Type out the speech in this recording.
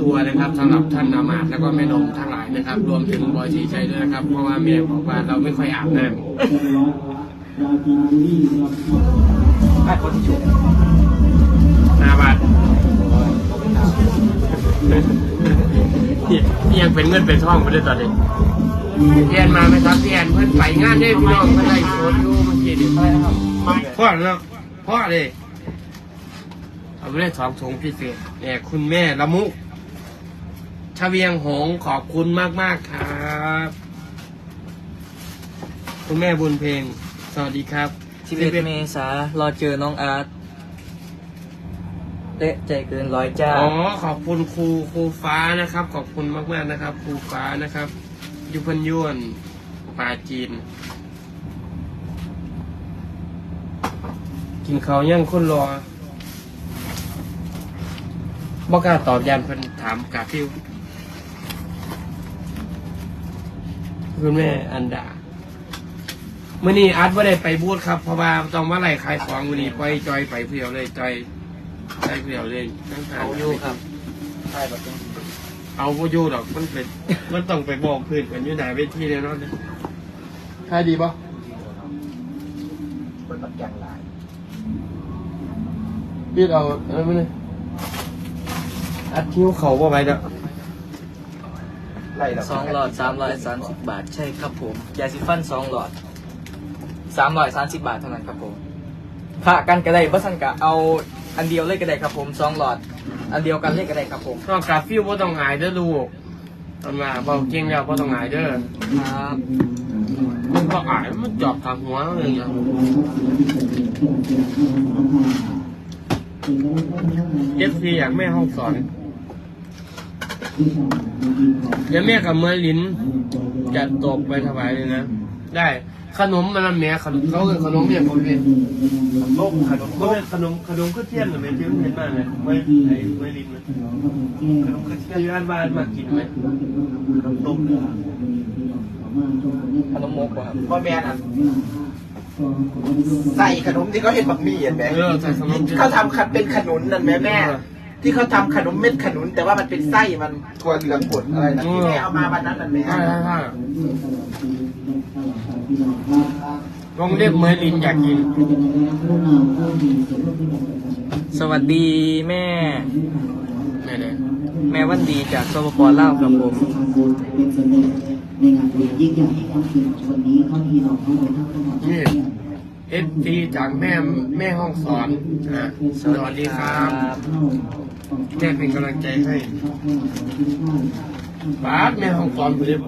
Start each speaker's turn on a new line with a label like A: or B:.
A: ตัวนะครับสำหรับท่านอามาตแล้วก็แม่นมทั้งหลายนะครับ รวมถึงบอยสีชัยด้วยนะครับ เพราะว่าแม่บอกว่าเราไม่ค่อยอาบน้
B: ไอ้คนที่ชุบำ
A: หนาบาทนี่ยังเป็นเงินเป็นทองไม่ได้ตอนนี้พี่แอนมาไหมครับพี่แอนเพิ่นไปงานได้พี่น้องเพิ่นได้โพสต์อยู่เมื่อกี้นี่
B: อะไรครับ
A: พ่อแล้วพ่อเลยเอาไปได้สองถุงพิเศษเนี่ยคุณแม่ละมุก ชเวียงหงส์ขอบคุณมากมากๆครับคุณแม่บุญเพลง สวัสดีครับ
B: สิบเอ็ดเมษารอเจอน้องอาร์ตเตะใจเกินร้อยจ้า
A: อ๋อขอบคุณครูครูฟ้านะครับ ขอบคุณมากมากๆนะครับ ครูฟ้านะครับ ยุพันยวนปลาจีน กินเขาวย่างคนรอบอกกล้าตอบยันเพิ่นถามกาฟิว คุณแม่อันดามื่อนี้อาร์ตว่าได้ไปบูธครับเพราะว่าต้องมาไล่ขายของวันนี้ปล่อยจอยไปเพียวเลยจอยจอยเพียวเลยทั้งทาง
B: เอาอยู่ครับใช่แบบนี้
A: เอาบ่อยู่ดอกมันเป็นมันต้องไปบอกพื้นกันอยู่ไหนเวทีแน่นอนเลยใช่ดีปะ
B: คนแบบอย่างไร
A: พี่เอาอะไรมาเลยอัดคิ้วเขาบ่ไปเด้อ
B: ไล่สองหลอดสามร้อยสามสิบบาท ใช่ครับผมยาสีฟันสองหลอดสามร้อยสามสิบบาทเท่านั้นครับผมพระกันก็ได้บัสันกะเอาอันเดียวเลยก็ได้ครับผมสองหลอด อันเดียวกันเลยก็ได้ครับผม
A: ต้องกาฟิวบ่ต้องหายเด้อลูกตอนมาเบาเก่งแล้วบ่ต้องหายเด้อ
B: ครับ
A: มันก็อายมันจอบทางหัวเลยนะเอฟซีอยากแม่ห้องสอน เดี๋ยวแม่กับเมยลินจะตกไปถวายเลยนะ ได้ขนมมันละแม่ขนมเขาคือขนมเนี่ยผมเป็น
B: ต้มขนม
A: ก็เป็นขนมขนมข้าวเทียนเหมือนที่มันเห็นมากเลยไม่ไอ้ไม่ลินนะขนมข้าวเทียนอยู่ร้านบ้านมากินไหมขนมต้มเนี่ย
B: ขนมมกบ่ครับ
C: พ่อแม่น่ะใส่ขนมที่เขาเห็นบักมี่เห็นไหม
A: เออใส่ขนม
C: ที่เขาทำขนเป็นขนุนนั่นแม่แม่ ที่เขาทำขนมเม็ดขนุน แต่ว่ามันเป็นไส้มันถั่วเหลืองบดอะไรนะที่แม่เอามาวันนั้นนั่นแม่
A: ใช่ใช่ใช่ลองเรียกเมยลินอยากกิน
B: สวัสดีแม่
A: นี่เลย
B: แม่วันดีจากสปปลาวครับผม
D: ในงานบุญยิ่งใหญ่ของคืนวันนี้เข้าที่เราเข้าไปทั้งหมด
A: นี่ เอฟซีจากแม่แม่ห้องสอนนะสวัสดีครับแม่เป็นกำลังใจให้บาสแม่ห้องสอนคุณเรีย